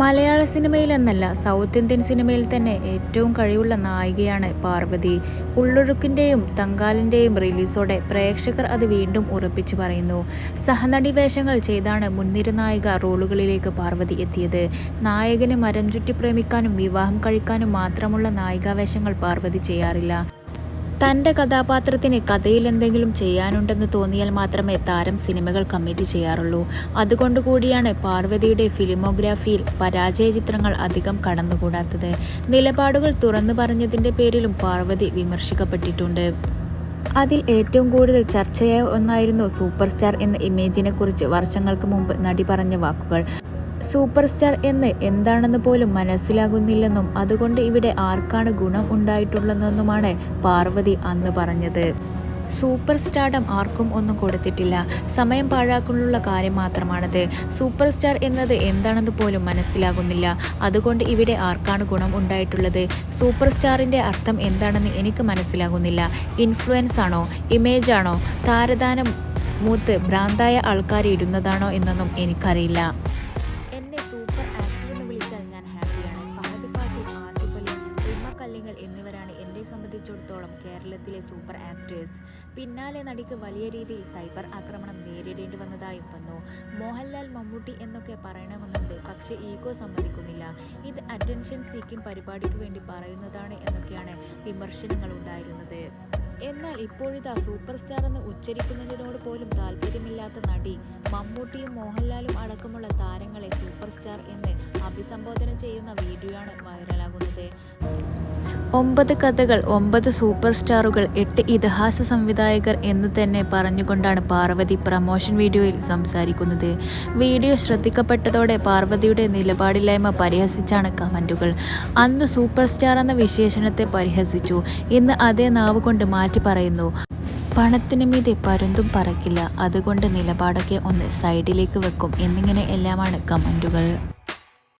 മലയാള സിനിമയിലെന്നല്ല south Indian സിനിമയിൽ തന്നെ ഏറ്റവും കഴിവുള്ള നായികയാണ് പാർവതി. ഉള്ളൊഴുക്കിന്റെയും തങ്കാലിന്റെയും റിലീസോടെ പ്രേക്ഷകർ അത് വീണ്ടും ഉറപ്പിച്ചു പറയുന്നു. സഹനടി വേഷങ്ങൾ ചെയ്താണ് മുൻനിര നായിക റോളുകളിലേക്ക് പാർവതി എത്തിയത്. നായകന് മരം ചുറ്റി പ്രേമിക്കാനും വിവാഹം കഴിക്കാനും മാത്രമുള്ള നായികാവേഷങ്ങൾ പാർവതി ചെയ്യാറില്ല. തന്റെ കഥാപാത്രത്തിന് കഥയിൽ എന്തെങ്കിലും ചെയ്യാനുണ്ടെന്ന് തോന്നിയാൽ മാത്രമേ താരം സിനിമകൾ കമ്മിറ്റ് ചെയ്യാറുള്ളൂ. അതുകൊണ്ട് കൂടിയാണ് പാർവതിയുടെ ഫിലിമോഗ്രാഫിയിൽ പരാജയ ചിത്രങ്ങൾ അധികം കടന്നുകൂടാത്തത്. നിലപാടുകൾ തുറന്നു പറഞ്ഞതിന്റെ പേരിലും പാർവതി വിമർശിക്കപ്പെട്ടിട്ടുണ്ട്. അതിൽ ഏറ്റവും കൂടുതൽ ചർച്ചയായ ഒന്നായിരുന്നു സൂപ്പർ സ്റ്റാർ എന്ന ഇമേജിനെക്കുറിച്ച് വർഷങ്ങൾക്ക് മുമ്പ് നടി പറഞ്ഞ വാക്കുകൾ. സൂപ്പർ സ്റ്റാർ എന്ന് എന്താണെന്ന് പോലും മനസ്സിലാകുന്നില്ലെന്നും അതുകൊണ്ട് ഇവിടെ ആർക്കാണ് ഗുണം ഉണ്ടായിട്ടുള്ളതെന്നുമാണ് പാർവതി അന്ന് പറഞ്ഞത്. സൂപ്പർ സ്റ്റാർഡം ആർക്കും ഒന്നും കൊടുത്തിട്ടില്ല. സമയം പാഴാക്കാനുള്ള കാര്യം മാത്രമാണത്. സൂപ്പർ സ്റ്റാർ എന്നത് എന്താണെന്ന് പോലും മനസ്സിലാകുന്നില്ല. അതുകൊണ്ട് ഇവിടെ ആർക്കാണ് ഗുണം ഉണ്ടായിട്ടുള്ളത്? സൂപ്പർ സ്റ്റാറിന്റെ അർത്ഥം എന്താണെന്ന് എനിക്ക് മനസ്സിലാകുന്നില്ല. ഇൻഫ്ലുവൻസ് ആണോ? ഇമേജ് ആണോ? താരദാനം മൂത്ത് ഭ്രാന്തായ ആൾക്കാർ ഇടുന്നതാണോ എന്നൊന്നും എനിക്കറിയില്ല. കല്ലിങ്ങൽ എന്നിവരാണ് എന്നെ സംബന്ധിച്ചിടത്തോളം കേരളത്തിലെ സൂപ്പർ ആക്ടേഴ്സ്. പിന്നാലെ നടിക്ക് വലിയ രീതിയിൽ സൈബർ ആക്രമണം നേരിടേണ്ടി വന്നതായും വന്നു. മോഹൻലാൽ മമ്മൂട്ടി എന്നൊക്കെ പറയണമെന്നുണ്ട് പക്ഷേ ഈഗോ സമ്മതിക്കുന്നില്ല. ഇത് അറ്റൻഷൻ സീക്കിംഗ് പരിപാടിക്ക് വേണ്ടി പറയുന്നതാണ് എന്നൊക്കെയാണ് വിമർശനങ്ങൾ ഉണ്ടായിരുന്നത്. എന്നാൽ ഇപ്പോഴിതാ സൂപ്പർ സ്റ്റാർ എന്ന് ഉച്ചരിക്കുന്നതിനോട് പോലും താല്പര്യമില്ലാത്ത നടി മമ്മൂട്ടിയും മോഹൻലാലും അടക്കമുള്ള താരങ്ങളെ സൂപ്പർ സ്റ്റാർ എന്ന് അഭിസംബോധന ചെയ്യുന്ന വീഡിയോയാണ് വൈറലാകുന്നത്. ഒമ്പത് കഥകൾ ഒമ്പത് സൂപ്പർ സ്റ്റാറുകൾ എട്ട് ഇതിഹാസ സംവിധായകർ എന്ന് തന്നെ പറഞ്ഞുകൊണ്ടാണ് പാർവതി പ്രമോഷൻ വീഡിയോയിൽ സംസാരിക്കുന്നത്. വീഡിയോ ശ്രദ്ധിക്കപ്പെട്ടതോടെ പാർവതിയുടെ നിലപാടില്ലായ്മ പരിഹസിച്ചാണ് കമന്റുകൾ അന്ന് സൂപ്പർ സ്റ്റാർ എന്ന വിശേഷണത്തെ പരിഹസിച്ചു. ഇന്ന് അതേ നാവ് കൊണ്ട് മാറ്റി പറയുന്നു. പണത്തിന് മീതെ പരുന്തും പറക്കില്ല. അതുകൊണ്ട് നിലപാടൊക്കെ ഒന്ന് സൈഡിലേക്ക് വെക്കും. എന്നിങ്ങനെ എല്ലാമാണ് കമന്റുകൾ